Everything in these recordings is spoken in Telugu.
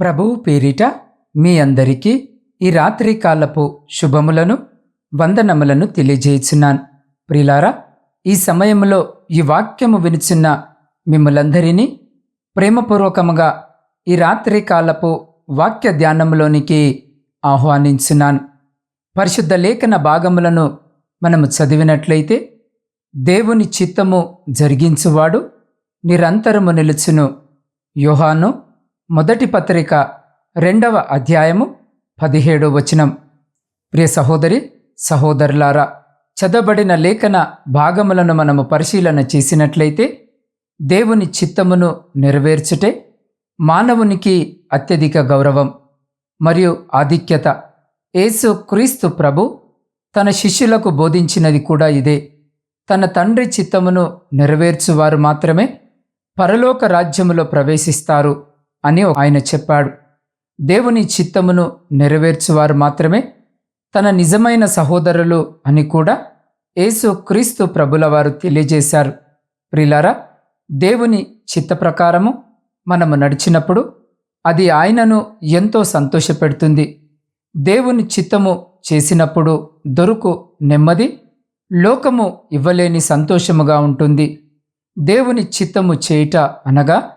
ప్రభువు పేరిట మీ అందరికీ ఈ రాత్రి కాలపు శుభములను వందనములను తెలియజేయుచున్నాను. ప్రిలారా ఈ సమయంలో ఈ వాక్యము వినుచున్న మిమ్మలందరినీ ప్రేమపూర్వకముగా ఈ రాత్రి కాలపు వాక్య ధ్యానంలోనికి ఆహ్వానించున్నాను. పరిశుద్ధ లేఖన భాగములను మనము చదివినట్లయితే దేవుని చిత్తము జరిగించువాడు నిరంతరము నిలుచును. యోహాను మొదటి పత్రిక రెండవ అధ్యాయము పదిహేడు వచనం. ప్రియ సహోదరి సహోదరులారా చదవబడిన లేఖన భాగములను మనము పరిశీలన చేసినట్లయితే దేవుని చిత్తమును నెరవేర్చుటే మానవునికి అత్యధిక గౌరవం మరియు ఆధిక్యత. యేసు క్రీస్తు ప్రభు తన శిష్యులకు బోధించినది కూడా ఇదే. తన తండ్రి చిత్తమును నెరవేర్చువారు మాత్రమే పరలోక రాజ్యములో ప్రవేశిస్తారు. అని ఆయన చెప్పాడు. దేవుని చిత్తమును నెరవేర్చువారు మాత్రమే తన నిజమైన సహోదరులు అని కూడా యేసు క్రీస్తు ప్రభుల వారు తెలియజేశారు. ప్రిలారా దేవుని చిత్త ప్రకారము మనము నడిచినప్పుడు అది ఆయనను ఎంతో సంతోషపెడుతుంది. దేవుని చిత్తము చేసినప్పుడు దొరుకు నెమ్మది లోకము ఇవ్వలేని సంతోషముగా ఉంటుంది. దేవుని చిత్తము చేయుట అనగా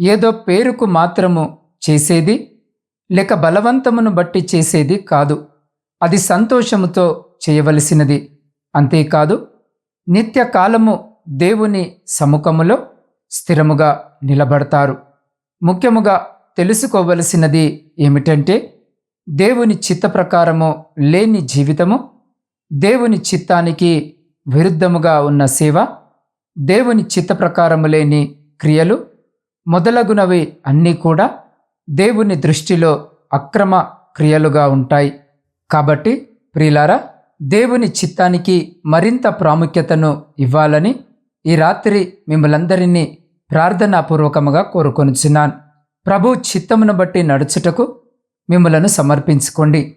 ఏదో పేరుకు మాత్రము చేసేది లేక బలవంతమును బట్టి చేసేది కాదు. అది సంతోషముతో చేయవలసినది. అంతేకాదు నిత్యకాలము దేవుని సముఖములో స్థిరముగా నిలబడతారు. ముఖ్యముగా తెలుసుకోవలసినది ఏమిటంటే దేవుని చిత్త ప్రకారము లేని జీవితము దేవుని చిత్తానికి విరుద్ధముగా ఉన్న సేవ దేవుని చిత్త ప్రకారము లేని క్రియలు మొదలగునవి అన్నీ కూడా దేవుని దృష్టిలో అక్రమ క్రియలుగా ఉంటాయి. కాబట్టి ప్రియులారా దేవుని చిత్తానికి మరింత ప్రాముఖ్యతను ఇవ్వాలని ఈ రాత్రి మిమ్మలందరినీ ప్రార్థనాపూర్వకముగా కోరుకొనుచున్నాను. ప్రభు చిత్తమును బట్టి నడుచుటకు మిమ్మలను సమర్పించుకోండి.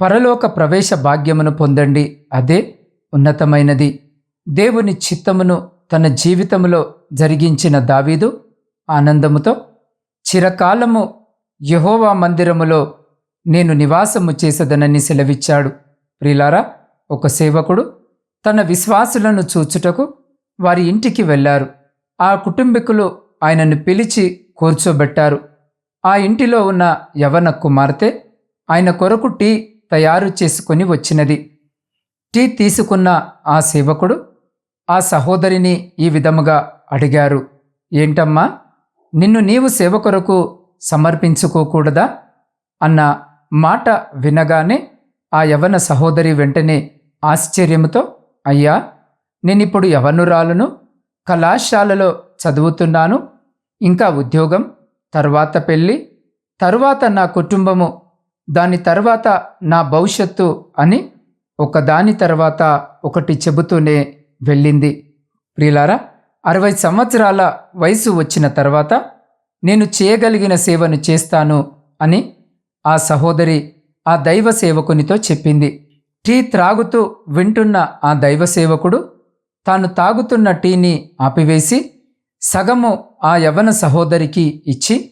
పరలోక ప్రవేశ భాగ్యమును పొందండి. అదే ఉన్నతమైనది. దేవుని చిత్తమును తన జీవితములో జరిగించిన దావీదు ఆనందముతో చిరకాలము యహోవా మందిరములో నేను నివాసము చేసదనని సెలవిచ్చాడు. ప్రిలారా ఒక సేవకుడు తన విశ్వాసులను చూచుటకు వారి ఇంటికి వెళ్ళారు. ఆ కుటుంబీకులు ఆయనను పిలిచి కూర్చోబెట్టారు. ఆ ఇంటిలో ఉన్న యవన కుమార్తె ఆయన కొరకు టీ తయారు చేసుకొని వచ్చినది. టీ తీసుకున్న ఆ సేవకుడు ఆ సహోదరిని ఈ విధముగా అడిగారు. ఏంటమ్మా నిన్ను నీవు సేవ కొరకు సమర్పించుకోకూడదా? అన్న మాట వినగానే ఆ యవన సహోదరి వెంటనే ఆశ్చర్యముతో అయ్యా నేనిప్పుడు యవనురాలను కళాశాలలో చదువుతున్నాను ఇంకా ఉద్యోగం తర్వాత పెళ్ళి తరువాత నా కుటుంబము దాని తర్వాత నా భవిష్యత్తు అని ఒకదాని తర్వాత ఒకటి చెబుతూనే వెళ్ళింది. ప్రియులారా అరవై సంవత్సరాల వయసు వచ్చిన తర్వాత నేను చేయగలిగిన సేవను చేస్తాను అని ఆ సహోదరి ఆ దైవ సేవకునితో చెప్పింది. టీ త్రాగుతూ వింటున్న ఆ దైవ సేవకుడు తాను తాగుతున్న టీని ఆపివేసి సగము ఆ యవన సహోదరికి ఇచ్చి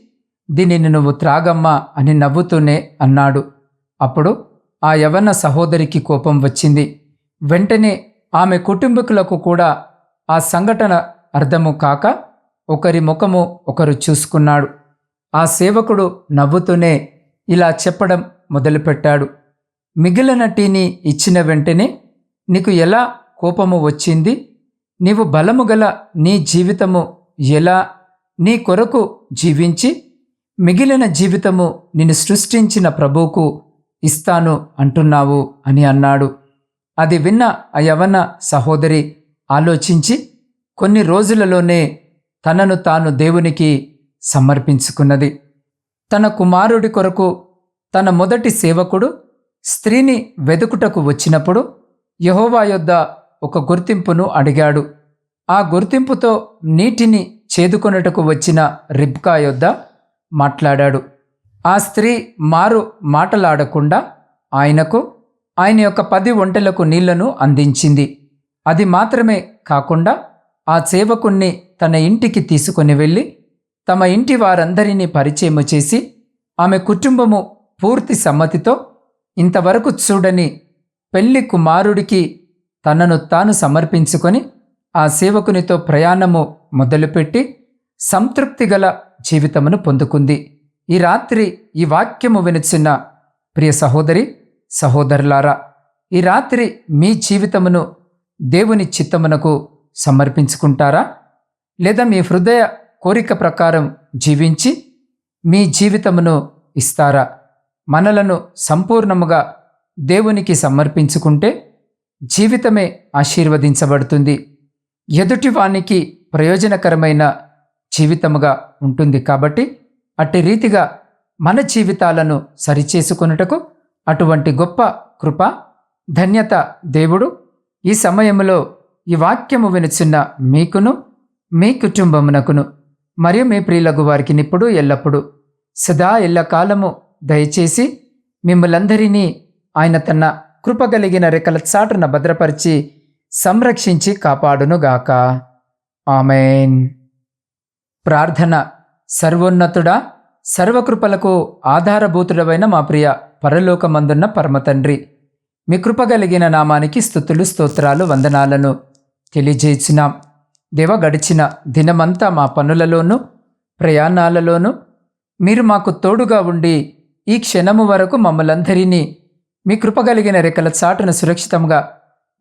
దీనిని నువ్వు త్రాగమ్మా అని నవ్వుతూనే అన్నాడు. అప్పుడు ఆ యవన సహోదరికి కోపం వచ్చింది. వెంటనే ఆమె కుటుంబీకులకు కూడా ఆ సంఘటన అర్థము కాక ఒకరి ముఖము ఒకరు చూసుకున్నాడు. ఆ సేవకుడు నవ్వుతూనే ఇలా చెప్పడం మొదలుపెట్టాడు. మిగిలిన టీని ఇచ్చిన వెంటనే నీకు ఎలా కోపము వచ్చింది? నీవు బలము గల నీ జీవితము ఎలా? నీ కొరకు జీవించి మిగిలిన జీవితము నిన్ను సృష్టించిన ప్రభువుకు ఇస్తాను అంటున్నావు అని అన్నాడు. అది విన్న ఆ యవన సహోదరి ఆలోచించి కొన్ని రోజులలోనే తనను తాను దేవునికి సమర్పించుకున్నది. తన కుమారుడి కొరకు తన మొదటి సేవకుడు స్త్రీని వెదుకుటకు వచ్చినప్పుడు యహోవా యొద్ద ఒక గుర్తింపును అడిగాడు. ఆ గుర్తింపుతో నీటిని చేదుకొనుటకు వచ్చిన రిబ్కా యొద్ద మాట్లాడాడు. ఆ స్త్రీ మారు మాటలాడకుండా ఆయనకు ఆయన యొక్క పది ఒంటెలకు నీళ్ళను అందించింది. అది మాత్రమే కాకుండా ఆ సేవకుణ్ణి తన ఇంటికి తీసుకొని వెళ్ళి తమ ఇంటి వారందరినీ పరిచయము చేసి ఆమె కుటుంబము పూర్తి సమ్మతితో ఇంతవరకు చూడని పెళ్ళి కుమారుడికి తనను తాను సమర్పించుకొని ఆ సేవకునితో ప్రయాణము మొదలుపెట్టి సంతృప్తి గల జీవితమును పొందుకుంది. ఈ రాత్రి ఈ వాక్యము వినుచున్న ప్రియ సహోదరి సహోదరులారా ఈ రాత్రి మీ జీవితమును దేవుని చిత్తమునకు సమర్పించుకుంటారా? లేదా మీ హృదయ కోరిక ప్రకారం జీవించి మీ జీవితమును ఇస్తారా? మనలను సంపూర్ణముగా దేవునికి సమర్పించుకుంటే జీవితమే ఆశీర్వదించబడుతుంది. ఎదుటివానికి ప్రయోజనకరమైన జీవితముగా ఉంటుంది కాబట్టి అట్టి రీతిగా మన జీవితాలను సరిచేసుకొనుటకు అటువంటి గొప్ప కృప ధన్యత దేవుడు ఈ సమయంలో ఈ వాక్యము వినుచున్న మీకును మీ కుటుంబమునకును మరియు మీ ప్రియులకు వారికి నిప్పుడు ఎల్లప్పుడూ. సదా ఎల్లకాలము దయచేసి మిమ్మలందరినీ ఆయన తన కృపగలిగిన రెక్కల చాటున భద్రపరిచి సంరక్షించి కాపాడునుగాక. ఆమెన్. ప్రార్థన సర్వోన్నతుడా సర్వకృపలకు ఆధారభూతుడవైన మా ప్రియ పరలోకమందున్న పరమతండ్రి. మీ కృపగలిగిన నామానికి స్థుతులు స్తోత్రాలు వందనాలను తెలియజేసినాం దేవ గడిచిన దినమంతా మా పనులలోనూ ప్రయాణాలలోనూ మీరు మాకు తోడుగా ఉండి ఈ క్షణము వరకు మమ్మలందరినీ మీ కృపగలిగిన రెక్కల చాటును సురక్షితంగా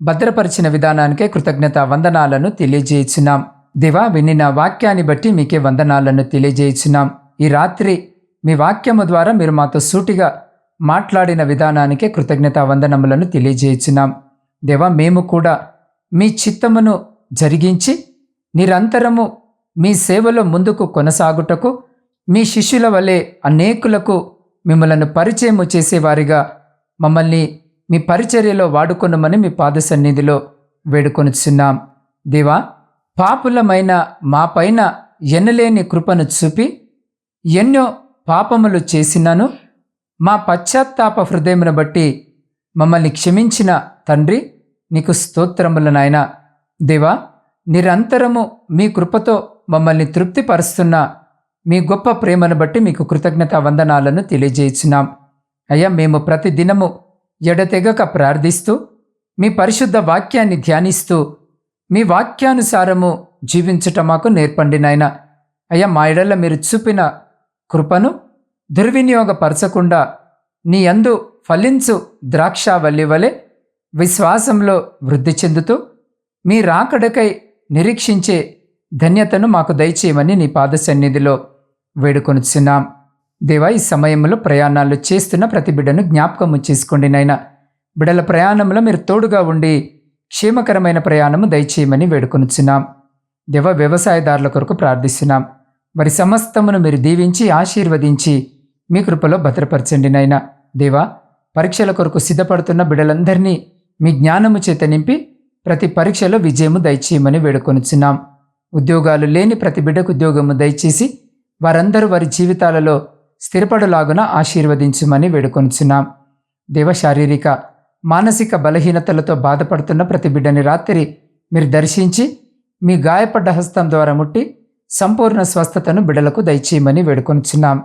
భద్రపరిచిన విధానానికే కృతజ్ఞత వందనాలను తెలియజేయించున్నాం. దివా వినిన వాక్యాన్ని బట్టి మీకే వందనాలను తెలియజేయించున్నాం. ఈ రాత్రి మీ వాక్యము ద్వారా మీరు మాతో సూటిగా మాట్లాడిన విధానానికే కృతజ్ఞత వందనములను తెలియజేయించున్నాం. దేవా మేము కూడా మీ చిత్తమును జరిగించి నిరంతరము మీ సేవలో ముందుకు కొనసాగుటకు మీ శిష్యుల వలె అనేకులకు మిమ్మలను పరిచయము చేసేవారిగా మమ్మల్ని మీ పరిచర్యలో వాడుకొనమని మీ పాద సన్నిధిలో వేడుకొనుచున్నాం. దేవా పాపులమైన మాపైన ఎన్నలేని ఎనలేని కృపను చూపి ఎన్నో పాపములు చేసినను మా పశ్చాత్తాప హృదయమును బట్టి మమ్మల్ని క్షమించిన తండ్రి నీకు స్తోత్రములు నాయన. దేవా నిరంతరము మీ కృపతో మమ్మల్ని తృప్తిపరుస్తున్న మీ గొప్ప ప్రేమను బట్టి మీకు కృతజ్ఞత వందనాలను తెలియజేస్తున్నాం. అయ్యా మేము ప్రతి దినము ఎడతెగక ప్రార్థిస్తూ మీ పరిశుద్ధ వాక్యాన్ని ధ్యానిస్తూ మీ వాక్యానుసారము జీవించటం మాకు నేర్పండి నాయన. అయ్యా మా ఎడల మీరు చూపిన కృపను దుర్వినియోగపరచకుండా నీ అందు ఫలించు ద్రాక్షావల్లి వలె విశ్వాసంలో వృద్ధి చెందుతూ మీ రాకడకై నిరీక్షించే ధన్యతను మాకు దయచేయమని నీ పాద సన్నిధిలో వేడుకొనుచున్నాం. దేవా ఈ సమయంలో ప్రయాణాలు చేస్తున్న ప్రతి బిడ్డను జ్ఞాపకము చేసుకోండి నాయన. బిడ్డల ప్రయాణంలో మీరు తోడుగా ఉండి క్షేమకరమైన ప్రయాణము దయచేయమని వేడుకొనుచున్నాం. దేవ వ్యవసాయదారుల కొరకు ప్రార్థిస్తున్నాం. వారి సమస్తమును మీరు దీవించి ఆశీర్వదించి మీ కృపలో భద్రపరచండి నాయన. దేవా పరీక్షల కొరకు సిద్ధపడుతున్న బిడ్డలందరినీ మీ జ్ఞానము చేత నింపి ప్రతి పరీక్షలో విజయము దయచేయమని వేడుకొనుచున్నాం. ఉద్యోగాలు లేని ప్రతి బిడ్డకు ఉద్యోగము దయచేసి వారందరూ వారి జీవితాలలో స్థిరపడులాగున ఆశీర్వదించమని వేడుకొనుచున్నాం. దేవ శారీరక మానసిక బలహీనతలతో బాధపడుతున్న ప్రతి బిడ్డని రాత్రి మీరు దర్శించి మీ గాయపడ్డ హస్తం ద్వారా ముట్టి సంపూర్ణ స్వస్థతను బిడలకు దయచేయమని వేడుకొనుచున్నాం.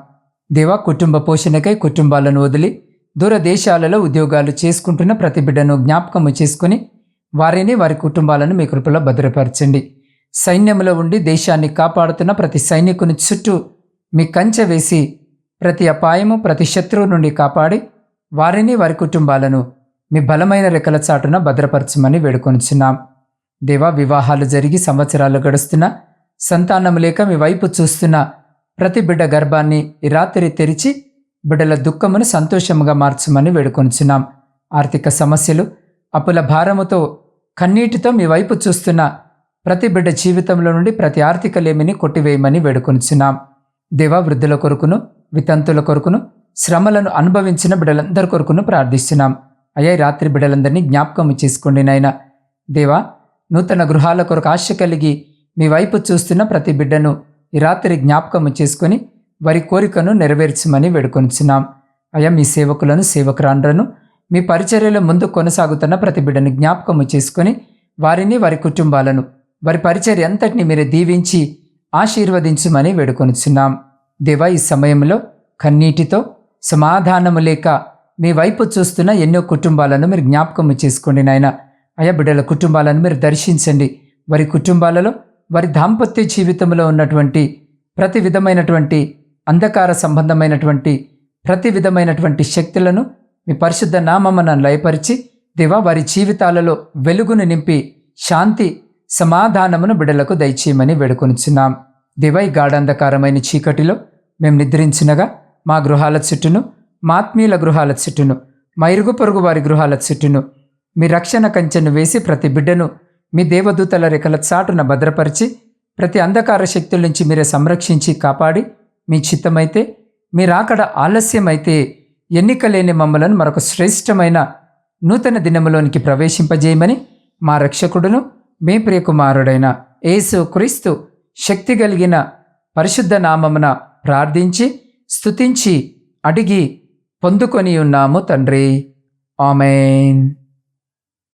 దేవా కుటుంబ పోషణకై కుటుంబాలను వదిలి దూరదేశాలలో ఉద్యోగాలు చేసుకుంటున్న ప్రతి బిడ్డను జ్ఞాపకము చేసుకుని వారిని వారి కుటుంబాలను మీ కృపలో భద్రపరచండి. సైన్యంలో ఉండి దేశాన్ని కాపాడుతున్న ప్రతి సైనికుని చుట్టూ మీ కంచె వేసి ప్రతి అపాయము ప్రతి శత్రువు నుండి కాపాడి వారిని వారి కుటుంబాలను మీ బలమైన రెక్కల చాటున భద్రపరచమని వేడుకొనిచున్నాం. దేవా వివాహాలు జరిగి సంవత్సరాలు గడుస్తున్న సంతానం లేక మీ వైపు చూస్తున్న ప్రతి బిడ్డ గర్భాన్ని రాత్రి తెరిచి బిడ్డల దుఃఖమును సంతోషముగా మార్చమని వేడుకొనిచున్నాం. ఆర్థిక సమస్యలు అప్పుల భారముతో కన్నీటితో మీ వైపు చూస్తున్న ప్రతి బిడ్డ జీవితంలో నుండి ప్రతి ఆర్థిక లేమిని కొట్టివేయమని వేడుకొనిచున్నాం. దేవా వృద్ధుల కొరకును వితంతుల కొరకును శ్రమలను అనుభవించిన బిడ్డలందరి కొరకును ప్రార్థిస్తున్నాం. అయ్యా రాత్రి బిడ్డలందరినీ జ్ఞాపకం చేసుకోండి నాయన. దేవా నూతన గృహాల కొరకు ఆశ కలిగి మీ వైపు చూస్తున్న ప్రతి బిడ్డను ఈ రాత్రి జ్ఞాపకం చేసుకొని వారి కోరికను నెరవేర్చమని వేడుకొనిచున్నాం. అయా మీ సేవకులను సేవకురాండ్రను మీ పరిచర్యల ముందు కొనసాగుతున్న ప్రతి బిడ్డను జ్ఞాపకము చేసుకొని వారిని వారి కుటుంబాలను వారి పరిచర్య అంతటిని మీరు దీవించి ఆశీర్వదించమని వేడుకొనిచున్నాం. దేవా ఈ సమయంలో కన్నీటితో సమాధానము లేక మీ వైపు చూస్తున్న ఎన్నో కుటుంబాలను మీరు జ్ఞాపకము చేసుకోండి నాయన. అయా బిడ్డల కుటుంబాలను మీరు దర్శించండి. వారి కుటుంబాలలో వారి దాంపత్య జీవితంలో ఉన్నటువంటి ప్రతి విధమైనటువంటి అంధకార సంబంధమైనటువంటి ప్రతి విధమైనటువంటి శక్తులను మీ పరిశుద్ధ నామమున లయపరిచి దేవా వారి జీవితాలలో వెలుగును నింపి శాంతి సమాధానమును బిడలకు దయచేయమని వేడుకొనిచున్నాం. దేవా ఈ గాఢంధకారమైన చీకటిలో మేము నిద్రించినగా మా గృహాల చుట్టూను మా ఆత్మీయుల గృహాల చుట్టూను మా ఇరుగు పొరుగు వారి గృహాల చుట్టూను మీ రక్షణ కంచెను వేసి ప్రతి బిడ్డను మీ దేవదూతల రెక్కల చాటున భద్రపరిచి ప్రతి అంధకార శక్తుల నుంచి మీరే సంరక్షించి కాపాడి మీ చిత్తమైతే మీరాకడ ఆలస్యమైతే ఎన్నిక లేని మమ్మలను మరొక శ్రేష్టమైన నూతన దినములోనికి ప్రవేశింపజేయమని మా రక్షకుడును మీ ప్రియకుమారుడైన యేసు క్రీస్తు శక్తి కలిగిన పరిశుద్ధ నామమున ప్రార్థించి స్తుతించి అడిగి పొందుకొని ఉన్నాము తండ్రి. ఆమెన్.